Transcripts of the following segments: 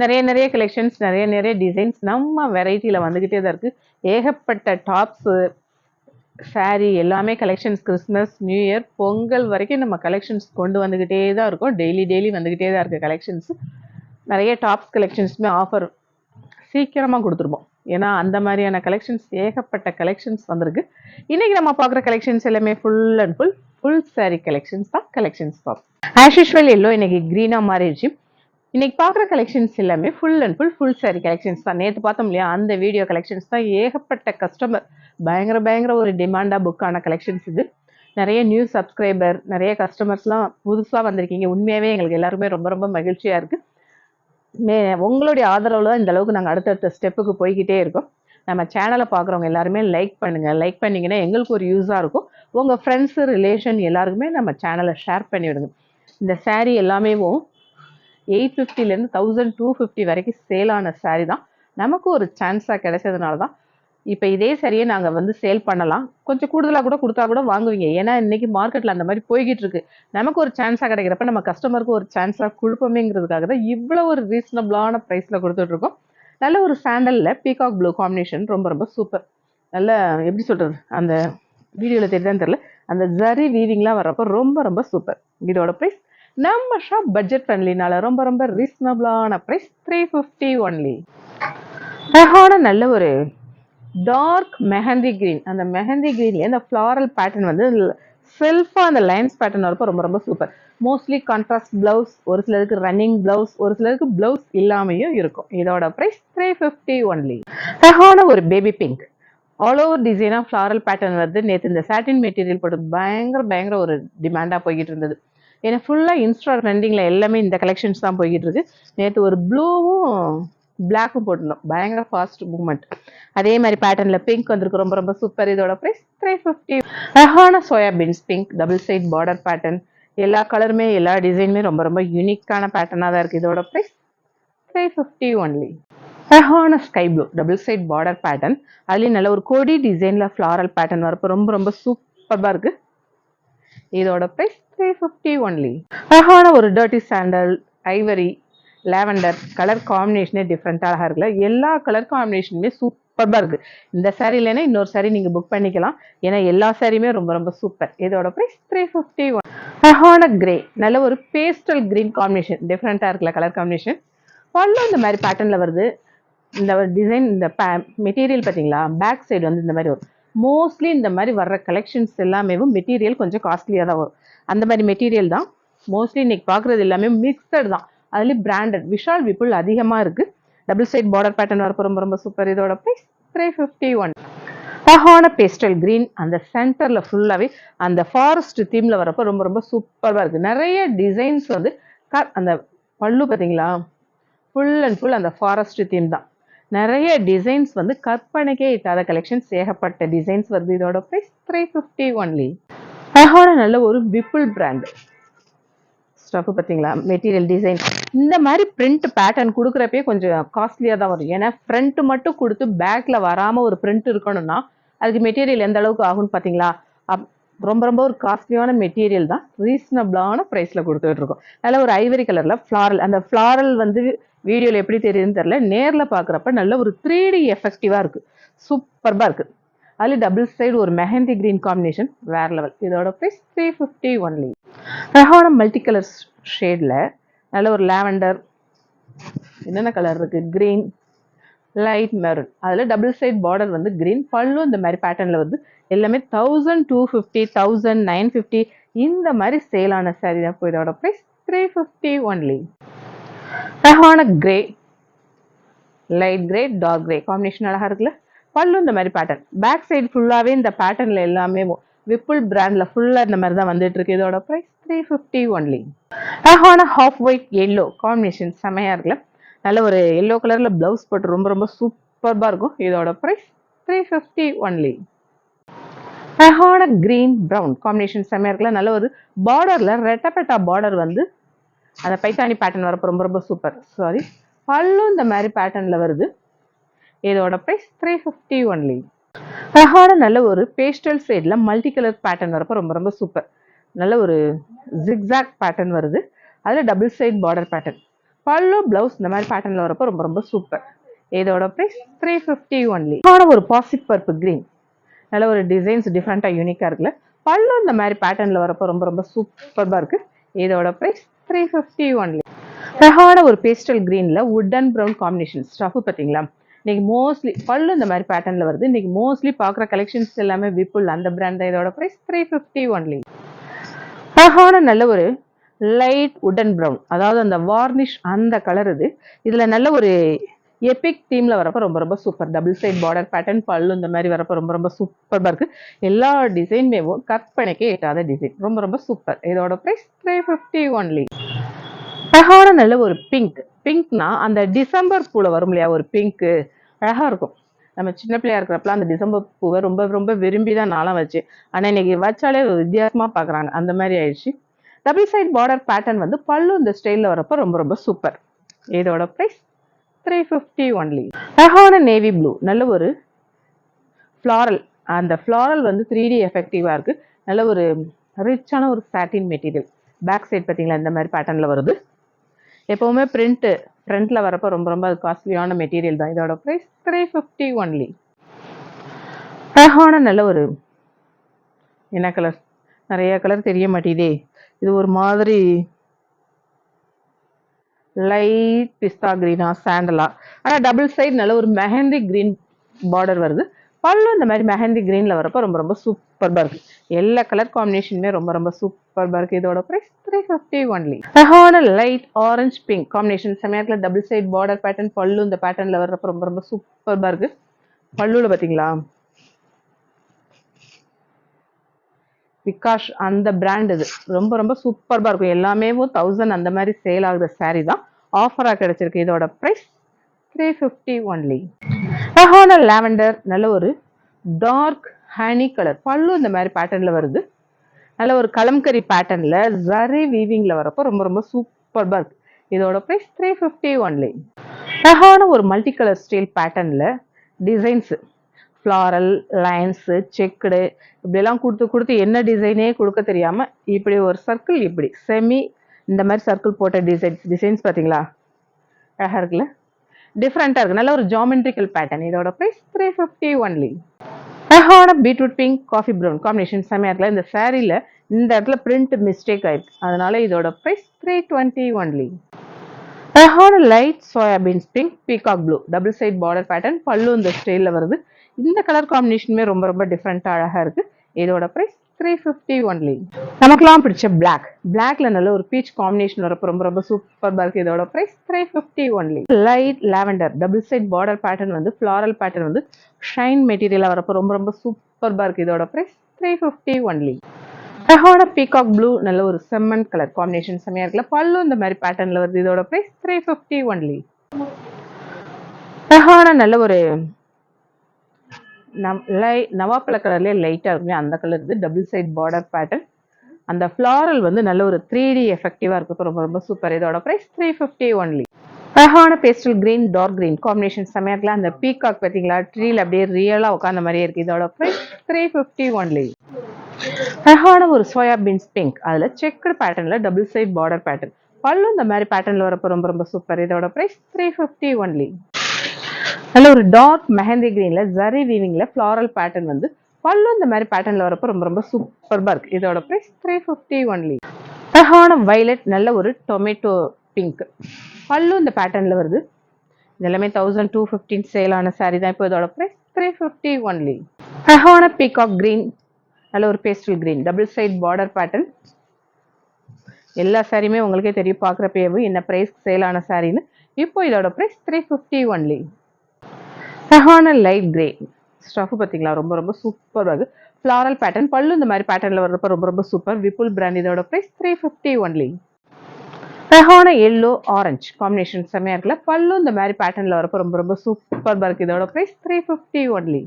நிறைய நிறைய கலெக்ஷன்ஸ் நிறைய நிறைய டிசைன்ஸ் நம்ம வெரைட்டியில் வந்துக்கிட்டே தான் இருக்குது ஏகப்பட்ட டாப்ஸு சாரீ எல்லாமே collections Christmas new year Pongal வரைக்கும் நம்ம கலெக்ஷன்ஸ் கொண்டு வந்துக்கிட்டே தான் இருக்கோம். டெய்லி டெய்லி வந்துக்கிட்டே தான் இருக்குது கலெக்ஷன்ஸ் நிறைய டாப்ஸ் கலெக்ஷன்ஸுமே ஆஃபர் சீக்கிரமாக கொடுத்துருப்போம். ஏன்னா அந்த மாதிரியான கலெக்ஷன்ஸ் ஏகப்பட்ட கலெக்ஷன்ஸ் வந்திருக்கு. இன்றைக்கி நம்ம பார்க்குற கலெக்ஷன்ஸ் எல்லாமே full and full full sari collections தான் கலெக்ஷன்ஸ் பார்ப்போம் ஆஸ் யூஸ்வல் எல்லோ இன்றைக்கி க்ரீனாக மாறிடுச்சு. இன்னைக்கு பார்க்குற கலெக்ஷன்ஸ் எல்லாமே full and full full sari collections தான். நேற்று பார்த்தோம் இல்லையா? அந்த வீடியோ கலெக்ஷன்ஸ் தான் ஏகப்பட்ட கஸ்டமர் பயங்கர பயங்கர ஒரு டிமாண்டாக புக்கான கலெக்ஷன்ஸ் இது. நிறைய நியூ சப்ஸ்கிரைபர் நிறைய கஸ்டமர்ஸ்லாம் புதுசாக வந்திருக்கீங்க. உண்மையாகவே எங்களுக்கு எல்லாருமே ரொம்ப ரொம்ப மகிழ்ச்சியாக இருக்குது மே உங்களுடைய ஆதரவில் தான் இந்தளவுக்கு நாங்கள் அடுத்தடுத்த ஸ்டெப்புக்கு போய்கிட்டே இருக்கோம். நம்ம சேனலை பார்க்குறவங்க எல்லாருமே லைக் பண்ணுங்கள் லைக் பண்ணிங்கன்னா எங்களுக்கு ஒரு யூஸாக இருக்கும். உங்கள் ஃப்ரெண்ட்ஸு ரிலேஷன் எல்லாருக்குமே நம்ம சேனலை ஷேர் பண்ணிவிடுங்க. இந்த சாரீ எல்லாமேவும் எயிட் ஃபிஃப்டிலேருந்து தௌசண்ட் டூ ஃபிஃப்டி வரைக்கும் சேல் ஆன சாரீ தான். நமக்கு ஒரு சான்ஸாக கிடைச்சதுனால தான் இப்போ இதே சரியே நாங்கள் வந்து சேல் பண்ணலாம். கொஞ்சம் கூடுதலாக கூட கொடுத்தா கூட வாங்குவீங்க. ஏன்னா இன்றைக்கி மார்க்கெட்டில் அந்த மாதிரி போய்கிட்டு இருக்கு. நமக்கு ஒரு சான்ஸாக கிடைக்கிறப்ப நம்ம கஸ்டமருக்கு ஒரு சான்ஸாக கொடுப்போமேங்கிறதுக்காக தான் இவ்வளோ ஒரு ரீசனபிளான ப்ரைஸில் கொடுத்துட்ருக்கோம் நல்ல ஒரு சாண்டலில் பீகாக் ப்ளூ காம்பினேஷன் ரொம்ப ரொம்ப சூப்பர் நல்ல எப்படி சொல்கிறது அந்த வீடியோவில் தெரியுதான்னு தெரில அந்த ஜரி வீவிங்லாம் வர்றப்போ ரொம்ப ரொம்ப சூப்பர் இதோட ப்ரைஸ் நம்ம ஷாப் பட்ஜெட் ஃப்ரெண்ட்லினால ரொம்ப ரொம்ப ரீசனபிளான ப்ரைஸ் த்ரீ ஃபிஃப்டி ஒன்லி அழகான நல்ல ஒரு டார்க் மெஹந்தி க்ரீன் அந்த மெஹந்தி க்ரீன்லேயே அந்த ஃப்ளாரல் பேட்டர்ன் வந்து செல்ஃபாக அந்த லைன்ஸ் பேட்டர்ன் வரப்போ ரொம்ப ரொம்ப சூப்பர் மோஸ்ட்லி கான்ட்ராஸ்ட் ப்ளவுஸ் ஒரு சிலருக்கு ரன்னிங் ப்ளவுஸ் ஒரு சிலருக்கு ப்ளவுஸ் இல்லாமையும் இருக்கும். இதோட ப்ரைஸ் த்ரீ ஃபிஃப்டி ஒன்லி அழகான ஒரு பேபி பிங்க் ஆல் ஓவர் டிசைனாக ஃப்ளாரல் பேட்டர்ன் வருது. நேற்று இந்த சாட்டின் மெட்டீரியல் போட்டு பயங்கர பயங்கர ஒரு டிமாண்டாக போய்கிட்டு இருந்தது. ஏன்னா ஃபுல்லாக இன்ஸ்டா ட்ரெண்டிங்கில் எல்லாமே இந்த கலெக்ஷன்ஸ் தான் போய்கிட்டு இருக்கு நேற்று ஒரு ப்ளூவும் பிளாக்கும் போட்டிருந்தோம். பயங்கர ஃபாஸ்ட் மூவ்மெண்ட் அதே மாதிரி பேட்டர்னில் பிங்க் வந்திருக்கு. ரொம்ப ரொம்ப சூப்பர் இதோட ப்ரைஸ் த்ரீ ஃபிஃப்டி அழகான soya beans pink double side border pattern எல்லா கலருமே எல்லா டிசைனுமே ரொம்ப ரொம்ப யூனிக்கான பேட்டர்னாக தான் இருக்குது இதோட ப்ரைஸ் த்ரீ ஃபிஃப்டி ஒன்லி அழகான sky blue double side border pattern அதுலேயும் நல்ல ஒரு கொடி டிசைனில் ஃப்ளாரல் பேட்டர்ன் வரப்போ ரொம்ப ரொம்ப சூப்பராக இருக்குது இதோட ப்ரைஸ் த்ரீ ஃபிஃப்டி ஒன்லி அழகான ஒரு dirty sandal ivory lavender colour காம்பினேஷனே டிஃப்ரெண்ட்டாக இருக்குல்ல? எல்லா கலர் காம்பினேஷனுமே சூப்பராக இருக்குது இந்த சாரீ இல்லைன்னா இன்னொரு சாரீ நீங்கள் புக் பண்ணிக்கலாம். ஏன்னா எல்லா சாரியுமே ரொம்ப ரொம்ப சூப்பர் இதோட ப்ரைஸ் த்ரீ ஃபிஃப்டி ஒன் அழகான கிரே நல்ல ஒரு பேஸ்டல் கிரீன் காம்பினேஷன் டிஃப்ரெண்ட்டாக இருக்குல்ல கலர் காம்பினேஷன் பல்லும் இந்த மாதிரி பேட்டர்னில் வருது. இந்த டிசைன் இந்த மெட்டீரியல் பார்த்தீங்களா? பேக் சைடு வந்து இந்த மாதிரி வரும். மோஸ்ட்லி இந்த மாதிரி வர்ற கலெக்ஷன்ஸ் எல்லாமே மெட்டீரியல் கொஞ்சம் காஸ்ட்லியாக தான் வரும். அந்த மாதிரி மெட்டீரியல் தான். மோஸ்ட்லி இன்னைக்கு பார்க்குறது எல்லாமே மிக்சட் தான். அதுலேயும் பிராண்டட் விஷால் விபுல் அதிகமாக இருக்குது டபுள் சைட் பார்டர் பேட்டர்ன் வரப்போ ரொம்ப ரொம்ப சூப்பர் இதோட ப்ரைஸ் த்ரீ ஃபிஃப்டி ஒன் அழகான பேஸ்டல் க்ரீன் அந்த சென்டரில் ஃபுல்லாகவே அந்த ஃபாரஸ்ட் தீமில் வரப்போ ரொம்ப ரொம்ப சூப்பராக இருக்குது நிறைய டிசைன்ஸ் வந்து அந்த பல்லு பார்த்தீங்களா ஃபுல் அண்ட் ஃபுல் அந்த ஃபாரஸ்ட் தீம் தான். நிறைய டிசைன்ஸ் வந்து கற்பனைக்கே இட்டாத கலெக்ஷன்ஸ் ஏகப்பட்ட டிசைன்ஸ் வருது. இதோட ப்ரைஸ் த்ரீ ஃபிஃப்டி ஒன்லி அழகான நல்ல ஒரு விப்புள் பிராண்ட் ஸ்டஃப் பார்த்தீங்களா? மெட்டீரியல் டிசைன் இந்த மாதிரி பிரிண்ட் பேட்டர்ன் கொடுக்குறப்பே கொஞ்சம் காஸ்ட்லியாக தான் வரும். ஏன்னா ஃப்ரண்ட் மட்டும் கொடுத்து பேக்கில் வராமல் ஒரு பிரிண்ட் இருக்கணும்னா அதுக்கு மெட்டீரியல் எந்த அளவுக்கு ஆகும்னு பார்த்தீங்களா? ரொம்ப ரொம்ப ஒரு காஸ்ட்லியான மெட்டீரியல் தான் ரீசனபிளான ப்ரைஸில் கொடுத்துட்டு இருக்கோம். நல்ல ஒரு ஐவரி கலரில் ஃப்ளாரல் அந்த ஃப்ளாரல் வந்து வீடியோவில் எப்படி தெரியுதுன்னு தெரில நேரில் பார்க்குறப்ப நல்ல ஒரு த்ரீ டி எஃபெக்டிவாக இருக்குது சூப்பர்பாக இருக்குது அதில் டபுள் சைடு ஒரு மெஹந்தி க்ரீன் காம்பினேஷன் வேற லெவல் இதோட ப்ரைஸ் த்ரீ ஃபிஃப்டி ஒன்லி அழகான மல்டி கலர் ஷேடில் நல்ல ஒரு லாவெண்டர் என்னென்ன கலர் இருக்குது க்ரீன் லைட் மெரூன் அதில் டபுள் சைட் பார்டர் வந்து க்ரீன் பல்லும் இந்த மாதிரி பேட்டர்னில் வந்து எல்லாமே thousand two fifty thousand nine fifty இந்த மாதிரி சேலான சாரீ தான் இப்போ இதோட ப்ரைஸ் த்ரீ ஃபிஃப்டி ஒன்லி அழகான grey light grey dark grey combination அழகாக இருக்குல்ல? பல்லு இந்த மாதிரி பேட்டர்ன் பேக் சைடு ஃபுல்லாகவே இந்த பேட்டர்னில் எல்லாமே விப்புல் பிராண்டில் ஃபுல்லாக இந்த மாதிரி தான் வந்துட்டு இருக்கு இதோட ப்ரைஸ் த்ரீ ஃபிஃப்டி ஒன்லி அழகான ஹாஃப் ஒயிட் எல்லோ காம்பினேஷன் செமையாக இருக்குல்ல? நல்ல ஒரு எல்லோ கலரில் ப்ளவுஸ் போட்டு ரொம்ப ரொம்ப சூப்பர்பாக இருக்கும். இதோட ப்ரைஸ் த்ரீ ஃபிஃப்டி ஒன்லி அழகான கிரீன் ப்ரௌன் காம்பினேஷன் செம்மையாக இருக்குல்ல? நல்ல ஒரு பார்டரில் ரெட்டப்பெட்டா பார்டர் வந்து அந்த பைத்தானி பேட்டர்ன் வரப்போ ரொம்ப ரொம்ப சூப்பர் சாரி பல்லும் இந்த மாதிரி பேட்டர்னில் வருது. இதோட ப்ரைஸ் த்ரீ ஃபிஃப்டி ஒன்லி அழகான நல்ல ஒரு பேஸ்டல் சைடில் மல்டி கலர் பேட்டர்ன் வரப்போ ரொம்ப ரொம்ப சூப்பர் நல்ல ஒரு ஜிக்ஸாக் பேட்டர்ன் வருது. அதில் double side border pattern pallu blouse இந்த மாதிரி பேட்டர்னில் வரப்போ ரொம்ப ரொம்ப சூப்பர் இதோட ப்ரைஸ் த்ரீ ஃபிஃப்டி ஒன்லி ஆன ஒரு பாசிட் பர்ப்பு க்ரீன் நல்ல ஒரு டிசைன்ஸ் டிஃப்ரெண்ட்டாக யூனிக்காக இருக்குல்ல. பல்லு இந்த மாதிரி பேட்டர்னில் வரப்போ ரொம்ப ரொம்ப சூப்பராக இருக்குது இதோட ப்ரைஸ் த்ரீ ஃபிஃப்டி ஒன்லி அழகான ஒரு பேஸ்டல் க்ரீனில் wood and brown combination stuff பார்த்தீங்களா? இன்றைக்கி மோஸ்ட்லி பல்லு இந்த மாதிரி பேட்டர்னில் வருது. இன்றைக்கி மோஸ்ட்லி பார்க்குற கலெக்ஷன்ஸ் எல்லாமே விப்புல் அந்த பிராண்ட் தான். இதோட ப்ரைஸ் த்ரீ ஃபிஃப்டி ஒன்லி அழகான நல்ல ஒரு லைட் உடன் ப்ரௌன் அதாவது அந்த வார்னிஷ் அந்த கலர் இது. இதில் நல்ல ஒரு எபிக் தீமில் வரப்போ ரொம்ப ரொம்ப super double side border pattern pallu இந்த மாதிரி வரப்போ ரொம்ப ரொம்ப சூப்பராக இருக்குது எல்லா டிசைன்மேவும் கற்பனைக்கே எட்டாத டிசைன் ரொம்ப ரொம்ப சூப்பர் இதோட ப்ரைஸ் த்ரீ ஃபிஃப்டி ஒன்லி அழகான நல்ல ஒரு பிங்க் பிங்க்னா அந்த டிசம்பர் பூவில் வரும் இல்லையா? ஒரு பிங்க்கு அழகாக இருக்கும். நம்ம சின்ன பிள்ளையா இருக்கிறப்பலாம் அந்த டிசம்பர் பூவை ரொம்ப ரொம்ப விரும்பி தான் நாளாக வச்சு ஆனால் இன்னைக்கு வச்சாலே வித்தியாசமாக பார்க்குறாங்க அந்த மாதிரி ஆயிடுச்சு. டபுள் சைட் பார்டர் பேட்டர்ன் வந்து பல்லு இந்த ஸ்டைலில் வரப்போ ரொம்ப ரொம்ப சூப்பர் இதோட ப்ரைஸ் த்ரீ ஃபிஃப்டி ஒன்லி அழகான நேவி ப்ளூ நல்ல ஒரு ஃப்ளாரல் அந்த ஃப்ளாரல் வந்து த்ரீ டி எஃபெக்டிவாக இருக்குது நல்ல ஒரு ரிச்சான ஒரு சாட்டின் மெட்டீரியல் பேக் சைட் பார்த்தீங்களா? இந்த மாதிரி பேட்டர்னில் வருது. எப்போவுமே பிரிண்ட்டு ஃப்ரண்ட்டில் வரப்போ ரொம்ப ரொம்ப அது காஸ்ட்லியான மெட்டீரியல் தான். இதோட ப்ரைஸ் த்ரீ ஃபிஃப்டி ஒன்லி அழகான நல்ல ஒரு என்ன கலர் நிறைய கலர் தெரிய மாட்டேதே இது ஒரு மாதிரி லைட் பிஸ்தா க்ரீனா சாண்டலா ஆனால் டபுள் சைடு நல்ல ஒரு மெஹந்தி க்ரீன் பார்டர் வருது. பல்லும் இந்த மாதிரி மெஹந்தி க்ரீனில் வரப்போ ரொம்ப ரொம்ப சூப்பர்பாக இருக்குது எல்லா கலர் காம்பினேஷனுமே ரொம்ப ரொம்ப சூப்பர்பாக இருக்குது இதோட ப்ரைஸ் த்ரீ ஃபிஃப்டி ஒன்லி அழகான லைட் ஆரஞ்ச் பிங்க் காம்பினேஷன் சமயத்தில் double side border pattern pallu இந்த பேட்டர்னில் வர்றப்போ ரொம்ப ரொம்ப சூப்பர்பாக இருக்குது பல்லுவில் பார்த்தீங்களா விகாஷ் அந்த பிராண்ட் இது. ரொம்ப ரொம்ப சூப்பர்பாக இருக்கும். எல்லாமே தௌசண்ட் அந்த மாதிரி சேல் ஆகுற சாரீ தான். ஆஃபராக கிடைச்சிருக்கு. இதோட ப்ரைஸ் த்ரீ ஃபிஃப்டி ஒன்லி அழகான லாவெண்டர் நல்ல ஒரு டார்க் ஹனி கலர் பல்லு இந்த மாதிரி பேட்டர்னில் வருது. நல்ல ஒரு கலம்கரி பேட்டர்னில் ஜரி வீவிங்கில் வரப்போ ரொம்ப ரொம்ப சூப்பர் பர்க் இதோட ப்ரைஸ் த்ரீ ஃபிஃப்டி ஒன்லி அழகான ஒரு மல்டி கலர் ஸ்டைல் பேட்டர்னில் டிசைன்ஸு ஃப்ளாரல் லைன்ஸு செக்குடு இப்படியெல்லாம் கொடுத்து கொடுத்து என்ன டிசைனே கொடுக்க தெரியாமல் இப்படி ஒரு சர்க்கிள் இப்படி செமி இந்த மாதிரி சர்க்கிள் போட்ட டிசைன்ஸ் டிசைன்ஸ் பார்த்தீங்களா? அழகாக இருக்குல்ல? டிஃப்ரெண்ட்டாக இருக்குது நல்ல ஒரு ஜாமெண்ட்ரிக்கல் பேட்டர்ன் இதோட ப்ரைஸ் த்ரீ ஃபிஃப்டி ஒன்லி அழகான beetroot pink coffee brown combination செமையாக இந்த சாரியில் இந்த இடத்துல பிரிண்ட் மிஸ்டேக் ஆயிருக்கு. அதனால இதோட ப்ரைஸ் த்ரீ டுவெண்ட்டி ஒன்லி அழகான light soya beans pink peacock blue double side border pattern pallu இந்த ஸ்டைலில் வருது. இந்த கலர் காம்பினேஷனுமே ரொம்ப ரொம்ப டிஃப்ரெண்ட்டாக அழகாக இருக்குது இதோட ப்ரைஸ் த்ரீ ஃபிஃப்டி ஒன்லி நமக்குலாம் பிடிச்ச பிளாக் பிளாக்ல நல்ல ஒரு பீச் காம்பினேஷன் வரப்போ ரொம்ப ரொம்ப சூப்பராக இருக்குது இதோட price three fifty only light lavender double side border pattern வந்து ஃப்ளாரல் பேட்டர்ன் வந்து ஷைன் மெட்டீரியலாக வரப்போ ரொம்ப ரொம்ப சூப்பராக இருக்குது இதோட ப்ரைஸ் த்ரீ ஃபிஃப்டி ஒன்லி அழகான பீகாக் ப்ளூ நல்ல ஒரு செம்மன் கலர் காம்பினேஷன் செம்மையாக இருக்குல்ல? பல்லு இந்த மாதிரி பேட்டர்னில் வருது இதோட ப்ரைஸ் த்ரீ ஃபிஃப்டி ஒன்லி அழகான நல்ல ஒரு நம் லை நவாப்பழ கலர்லேயே லைட்டாக இருக்குமே அந்த கலர் இது டபுள் சைட் பார்டர் பேட்டர்ன் அந்த ஃப்ளாரல் வந்து நல்ல ஒரு த்ரீ டி எஃபெக்டிவாக இருக்கும் ரொம்ப ரொம்ப சூப்பர் இதோட ப்ரைஸ் த்ரீ ஃபிஃப்டி ஒன்லி அழகான pastel green dark green combination செம்மையாக அந்த பீகாக் பார்த்தீங்களா? ட்ரீல அப்படியே ரியலாக உட்காந்த மாதிரியே இருக்குது இதோட ப்ரைஸ் த்ரீ ஃபிஃப்டி ஒன்லி அழகான ஒரு சோயா பீன்ஸ் பிங்க் அதில் செக்குடு பேட்டர்னில் double side border pattern pallu இந்த மாதிரி பேட்டர்னில் வரப்போ ரொம்ப ரொம்ப சூப்பர் இதோட ப்ரைஸ் த்ரீ ஃபிஃப்டி ஒன்லி நல்ல ஒரு டார்க் மெஹந்தி கிரீனில் ஜரி வீவிங்கில் ஃப்ளாரல் பேட்டர்ன் வந்து பல்லு இந்த மாதிரி பேட்டர்னில் வரப்போ ரொம்ப ரொம்ப சூப்பராக இருக்குது இதோட ப்ரைஸ் த்ரீ ஃபிஃப்டி ஒன்லி அழகான வைலட் நல்ல ஒரு டொமேட்டோ பிங்க் பல்லு இந்த பேட்டர்னில் வருது. இதெல்லாமே தௌசண்ட் டூ ஃபிஃப்டின் சேலான saree தான். இப்போ இதோட ப்ரைஸ் த்ரீ ஃபிஃப்டி ஒன்லி அழகான பீகாக் கிரீன் நல்ல ஒரு pastel green double side border pattern எல்லா சாரியுமே உங்களுக்கே தெரியும். பார்க்குறப்பேவு என்ன ப்ரைஸ் சேலான சாரின்னு இப்போ இதோட ப்ரைஸ் த்ரீ ஃபிஃப்டி ஒன்லி அழகான லைட் கிரே ஸ்டஃப் பார்த்தீங்களா? ரொம்ப ரொம்ப சூப்பராக இருக்குது ஃப்ளாரல் பேட்டர்ன் பல்லு இந்த மாதிரி பேட்டர்னில் வர்றப்ப ரொம்ப ரொம்ப சூப்பர் விபுல் பிராண்ட் இதோட ப்ரைஸ் த்ரீ ஃபிஃப்டி ஒன்லி அழகான எல்லோ ஆரஞ்சு காம்பினேஷன் செம்மையாக இருக்குல்ல? பல்லு இந்த மாதிரி பேட்டர்னில் வரப்போ ரொம்ப ரொம்ப சூப்பராக இருக்குது இதோட ப்ரைஸ் த்ரீ ஃபிஃப்டி ஒன்லி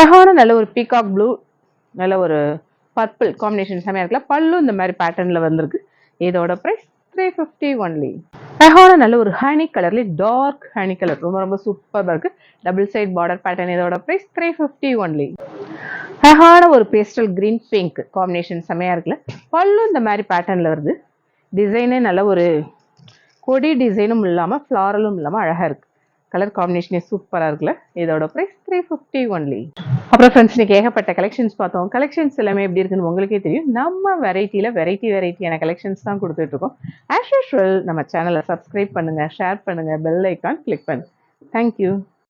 அழகான நல்ல ஒரு பீகாக் ப்ளூ நல்ல ஒரு பர்பிள் காம்பினேஷன் செம்மையாக இருக்குல்ல? பல்லும் இந்த மாதிரி பேட்டர்னில் வந்திருக்கு. இதோட ப்ரைஸ் த்ரீ ஃபிஃப்டி ஒன்லி அழகான நல்ல ஒரு ஹனி கலர்லேயே டார்க் ஹனி கலர் ரொம்ப ரொம்ப சூப்பராக இருக்கு. டபுள் சைட் பார்டர் பேட்டர்ன் இதோட ப்ரைஸ் த்ரீ ஃபிஃப்டி ஒன்லி அழகான ஒரு பேஸ்டல் கிரீன் பிங்க் காம்பினேஷன் செமையாக இருக்குல்ல? பல்லும் இந்த மாதிரி பேட்டர்னில் வருது. டிசைனே நல்ல ஒரு கொடி டிசைனும் இல்லாமல் ஃப்ளாரலும் இல்லாமல் அழகாக இருக்கு. கலர் காம்பினேஷனே சூப்பராக இருக்குல்ல? இதோட ப்ரைஸ் த்ரீ ஃபிஃப்டி ஒன்லி அப்புறம் ஃப்ரெண்ட்ஸ் இன்னைக்கு ஏகப்பட்ட கலெக்ஷன்ஸ் பார்த்தோம். கலெக்ஷன்ஸ் எல்லாமே எப்படி இருக்குன்னு உங்களுக்கே தெரியும். நம்ம வெரைட்டியில் வெரைட்டி வெரைட்டியான கலெக்ஷன்ஸ் தான் கொடுத்துட்ருக்கோம் ஆஸ் யூஷுவல் நம்ம சேனலை சப்ஸ்கிரைப் பண்ணுங்கள் ஷேர் பண்ணுங்கள் பெல் ஐக்கான் கிளிக் பண்ணுங்கள் தேங்க்யூ